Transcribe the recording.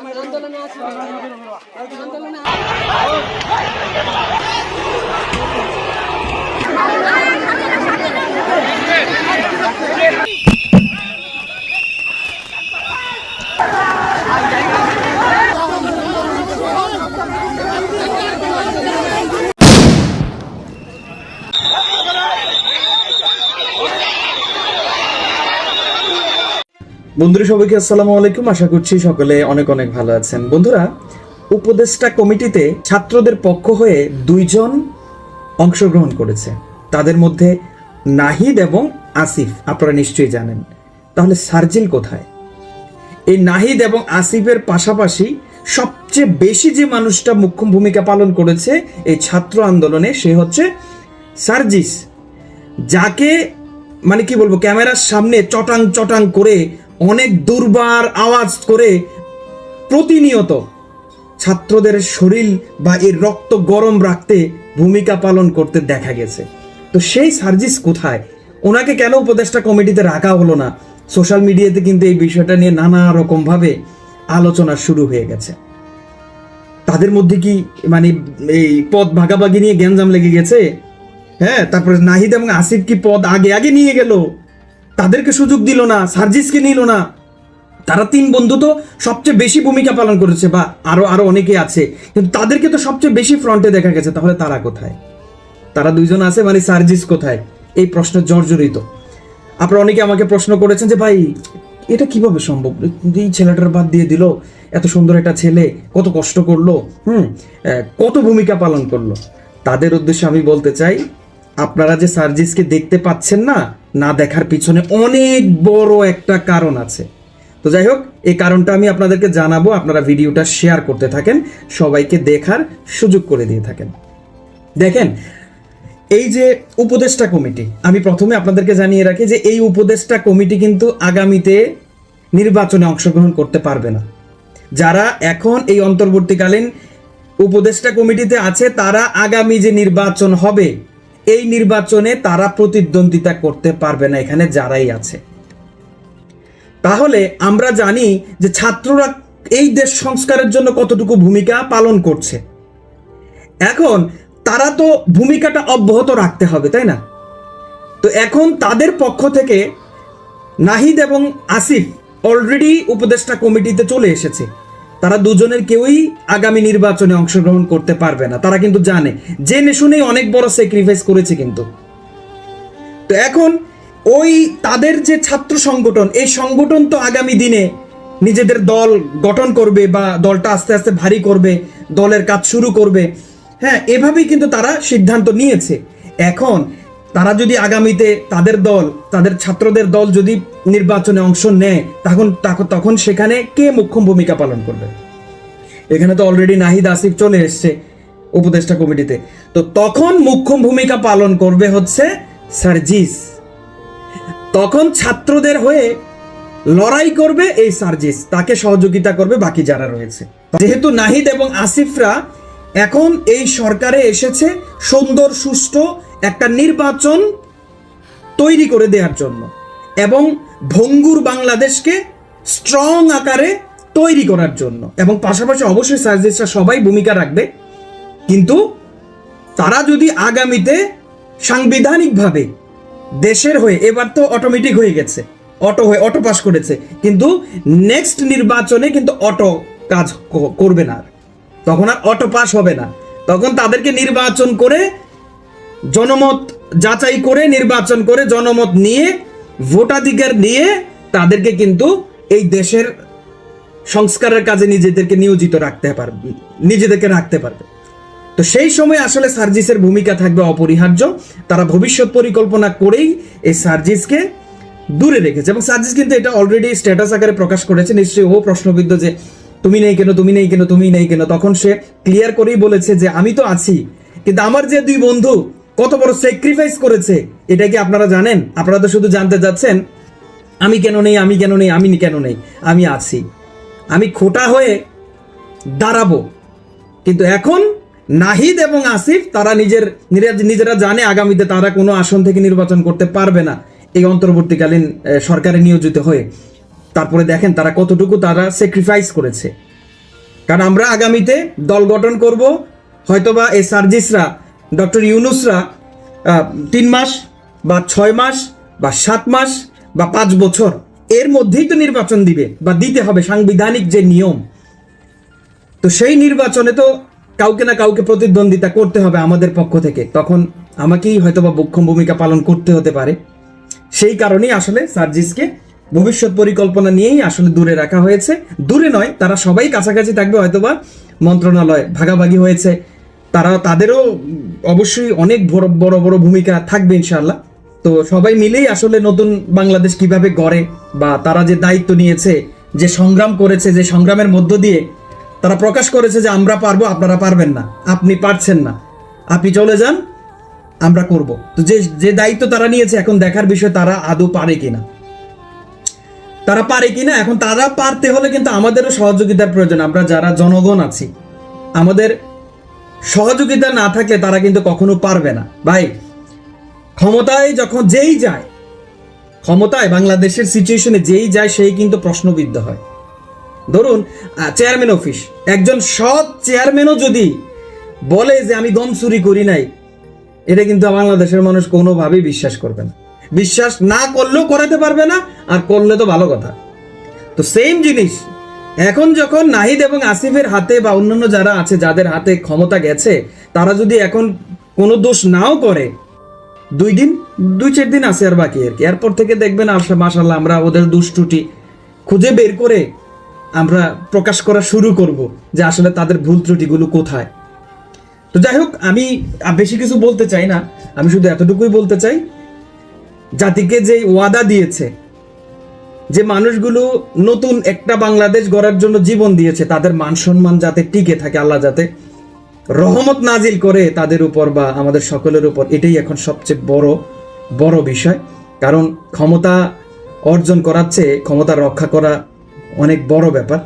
আন্দোলনে আছি আন্দোলনে বন্ধুরা, সবাইকে আসসালামু আলাইকুম। আশা করছি সকলে অনেক অনেক ভালো আছেন। বন্ধুরা, উপদেষ্টা কমিটিতে ছাত্রদের পক্ষ হয়ে দুইজন অংশগ্রহণ করেছে। তাদের মধ্যে নাহিদ এবং আসিফ, আপনারা নিশ্চয়ই জানেন। তাহলে সার্জিল কোথায়? এই নাহিদ এবং আসিফের পাশাপাশি সবচেয়ে বেশি যে মানুষটা মুখ্য ভূমিকা পালন করেছে এই ছাত্র আন্দোলনে, সে হচ্ছে সার্জিস। যাকে মানে কি বলব, ক্যামেরার সামনে চটাং চটাং করে অনেক দুর্বার আওয়াজ করে প্রতিনিয়ত ছাত্রদের শরীর বা এর রক্ত গরম রাখতে ভূমিকা পালন করতে দেখা গেছে। তো সেই সার্জিস কোথায়? ওনাকে কেন উপদেষ্টা কমিটিতে রাখা হলো না? সোশ্যাল মিডিয়াতে কিন্তু এই বিষয়টা নিয়ে নানা রকম ভাবে আলোচনা শুরু হয়ে গেছে। তাদের মধ্যে কি মানে এই পদ ভাগাভাগি নিয়ে গ্যাঞ্জাম লেগে গেছে? হ্যাঁ তারপরে নাহিদ এবং আসিফ কি পদ আগে আগে নিয়ে গেল? তাদেরকে সুযোগ দিল না, সার্জিসকে নিল না। তারা তিন বন্ধু তো সবচেয়ে বেশি ভূমিকা পালন করেছে বা আরও আরও অনেকে আছে। কিন্তু তাদেরকে তো সবচেয়ে বেশি ফ্রন্টে দেখা গেছে, তাহলে তারা কোথায়? তারা দুইজন আছে মানে সার্জিস কোথায়? এই প্রশ্ন জর্জরিত। আপনারা অনেকে আমাকে প্রশ্ন করেছেন যে, ভাই, এটা কীভাবে সম্ভব? এই ছেলেটার বাদ দিয়ে দিল, এত সুন্দর একটা ছেলে, কত কষ্ট করল, হুম কত ভূমিকা পালন করল? তাদের উদ্দেশ্যে আমি বলতে চাই আপনারা যে সার্জিসকে দেখতে পাচ্ছেন না না দেখার পিছনে অনেক বড় একটা কারণ আছে। তো যাই হোক, এই কারণটা আমি আপনাদেরকে জানাব, আপনারা ভিডিওটা শেয়ার করতে থাকেন, সবাইকে দেখার সুযোগ করে দিয়ে থাকেন। দেখেন, এই যে উপদেষ্টা কমিটি, আমি প্রথমে আপনাদেরকে জানিয়ে রাখি যে এই উপদেষ্টা কমিটি কিন্তু আগামীতে নির্বাচনে অংশগ্রহণ করতে পারবে না। যারা এখন এই অন্তর্বর্তীকালীন উপদেষ্টা কমিটিতে আছে, তারা আগামী যে নির্বাচন হবে এই নির্বাচনে তারা প্রতিদ্বন্দ্বিতা করতে পারবে না এখানে যারাই আছে। তাহলে আমরা জানি যে ছাত্ররা এই দেশ সংস্কারের জন্য কতটুকু ভূমিকা পালন করছে। এখন তারা তো ভূমিকাটা অব্যাহত রাখতে হবে, তাই না? তো এখন তাদের পক্ষ থেকে নাহিদ এবং আসিফ অলরেডি উপদেষ্টা কমিটিতে চলে এসেছে। তারা দুজনের কেউই আগামী নির্বাচনে অংশগ্রহণ করতে পারবে না। তারা কিন্তু জানে। জেনে শুনেই অনেক বড় স্যাক্রিফাইস করেছে কিন্তু। তো এখন ওই তাদের যে ছাত্র সংগঠন, এই সংগঠন তো আগামী দিনে নিজেদের দল গঠন করবে বা দলটা আস্তে আস্তে ভারী করবে, দলের কাজ শুরু করবে। হ্যাঁ এভাবেই কিন্তু তারা সিদ্ধান্ত নিয়েছে। এখন তারা যদি আগামীতে তাদের দল, তাদের ছাত্রদের দল যদি নির্বাচনে অংশ নেয়, তখন তখন- সেখানে কে মুখ্য ভূমিকা পালন করবে? এখানে তো অলরেডি নাহিদ আসিফ চলে এসছে উপদেষ্টা কমিটিতে। তো তখন মুখ্য ভূমিকা পালন করবে হচ্ছে সার্জিস। তখন ছাত্রদের হয়ে লড়াই করবে এই সার্জিস। তাকে সহযোগিতা করবে বাকি যারা রয়েছে। যেহেতু নাহিদ এবং আসিফরা এখন এই সরকারে এসেছে সুন্দর, সুষ্ঠু একটা নির্বাচন তৈরি করে দেওয়ার জন্য এবং ভঙ্গুর বাংলাদেশকে স্ট্রং আকারে তৈরি করার জন্য। এবং পাশাপাশি অবশ্যই সার্জিসরা সবাই ভূমিকা রাখবে। কিন্তু তারা যদি আগামীতে সাংবিধানিকভাবে দেশের হয়ে, এবার তো অটোমেটিক হয়ে গেছে অটো হয়ে অটো পাস করেছে, কিন্তু নেক্সট নির্বাচনে কিন্তু অটো কাজ করবে না। তখন আর অটো পাস হবে না। তখন তাদেরকে নির্বাচন করে জনমত যাচাই করে, নির্বাচন করে, জনমত নিয়ে, ভোটাধিকার নিয়ে তাদেরকে কিন্তু এই দেশের সংস্কারের কাজে নিজেদেরকে নিয়োজিত রাখতে পারবে নিজেদেরকে রাখতে পারবে। তো সেই সময় আসলে সার্জিসের ভূমিকা থাকবে অপরিহার্য। তারা ভবিষ্যৎ পরিকল্পনা করেই এই সার্জিসকে দূরে রেখেছে এবং সার্জিস কিন্তু এটা অলরেডি স্ট্যাটাস আকারে প্রকাশ করেছে। নিশ্চয়ই ও প্রশ্নবিদ্ধ যে, তুমি নেই কেন? তুমি নেই কেন? তুমি নেই কেন? তখন সে ক্লিয়ার করেই বলেছে যে, আমি তো আছি। কিন্তু আমার যে দুই বন্ধু কত বড় স্যাক্রিফাইস করেছে, এটা কি আপনারা জানেন? আপনারা তো শুধু জানতে যাচ্ছেন, আমি কেন নেই, আমি কেন নেই, আমি কেন নেই, আমি আছি। আমি খোটা হয়ে দাঁড়াবো। কিন্তু এখন নাহিদ এবং আসিফ, তারা নিজের, নিজেরা- জানে আগামীতে তারা কোনো আসন থেকে নির্বাচন করতে পারবে না এই অন্তর্বর্তীকালীন সরকারে নিয়োজিত হয়ে। তারপরে দেখেন তারা কতটুকু তারা স্যাক্রিফাইস করেছে। কারণ আমরা আগামীতে দল গঠন করব, হয়তোবা এই সার্জিসরা ডক্টর ইউনুসরা তিন মাস বা ছয় মাস বা সাত মাস বা পাঁচ বছর এর মধ্যেই তো নির্বাচন দিবে বা দিতে হবে সাংবিধানিক যে নিয়ম। তো সেই নির্বাচনে তো কাউকে না কাউকে প্রতিদ্বন্দ্বিতা করতে হবে আমাদের পক্ষ থেকে। তখন আমাকেই হয়তোবা বক্ষম ভূমিকা পালন করতে হতে পারে। সেই কারণেই আসলে সার্জিসকে ভবিষ্যৎ পরিকল্পনা নিয়েই আসলে দূরে রাখা হয়েছে। দূরে নয়, তারা সবাই কাছাকাছি থাকবে, হয়তোবা মন্ত্রণালয় ভাগাভাগি হয়েছে তারা তাদেরও অবশ্যই অনেক বড় বড় বড় ভূমিকা থাকবে ইনশাল্লাহ তো সবাই মিলেই আসলে নতুন বাংলাদেশ কীভাবে গড়ে বা তারা যে দায়িত্ব নিয়েছে, যে সংগ্রাম করেছে, যে সংগ্রামের মধ্য দিয়ে তারা প্রকাশ করেছে যে আমরা পারব, আপনারা পারবেন না, আপনি পারছেন না। আপনি চলে যান, আমরা করব। তো যে যে দায়িত্ব তারা নিয়েছে, এখন দেখার বিষয় তারা আদৌ পারে কিনা। তারা পারে কিনা, এখন তারা পারতে হলে কিন্তু আমাদেরও সহযোগিতার প্রয়োজন। আমরা যারা জনগণ আছি, আমাদের সহযোগিতা না থাকলে তারা কিন্তু কখনো পারবে না। ভাই, ক্ষমতায় যখন যেই যায়, ক্ষমতায় বাংলাদেশের সিচুয়েশনে যেই যায়, সেই কিন্তু প্রশ্নবিদ্ধ হয়। ধরুন চেয়ারম্যান অফিস একজন সৎ চেয়ারম্যানও যদি বলে যে আমি গম চুরি করি নাই, এটা কিন্তু বাংলাদেশের মানুষ কোনোভাবেই বিশ্বাস করবে না। বিশ্বাস না করলেও করাতে পারবে না, আর করলে তো ভালো কথা। তো সেম জিনিস এখন যখন নাহিদ এবং আসিফের হাতে বা অন্যান্য যারা আছে, যাদের হাতে ক্ষমতা গেছে, তারা যদি এখন কোনো দোষ নাও করে, দুই দিন, দুই চার দিন আছে আর বাকি আর কি। এরপর থেকে দেখবেন মাসাল্লাহ আমরা ওদের দুষ্টুটি খুঁজে বের করে আমরা প্রকাশ করা শুরু করব যে আসলে তাদের ভুল ত্রুটিগুলো কোথায়। তো যাই হোক, আমি বেশি কিছু বলতে চাই না। আমি শুধু এতটুকুই বলতে চাই, জাতিকে যে ওয়াদা দিয়েছে যে মানুষগুলো নতুন একটা বাংলাদেশ গড়ার জন্য জীবন দিয়েছে, তাদের মান সম্মান যাতে টিকে থাকে, আল্লাহ যাতে রহমত নাজিল করে তাদের উপর বা আমাদের সকলের উপর, এটাই এখন সবচেয়ে বড় বড় বিষয়। কারণ ক্ষমতা অর্জন করাচ্ছে ক্ষমতা রক্ষা করা অনেক বড় ব্যাপার।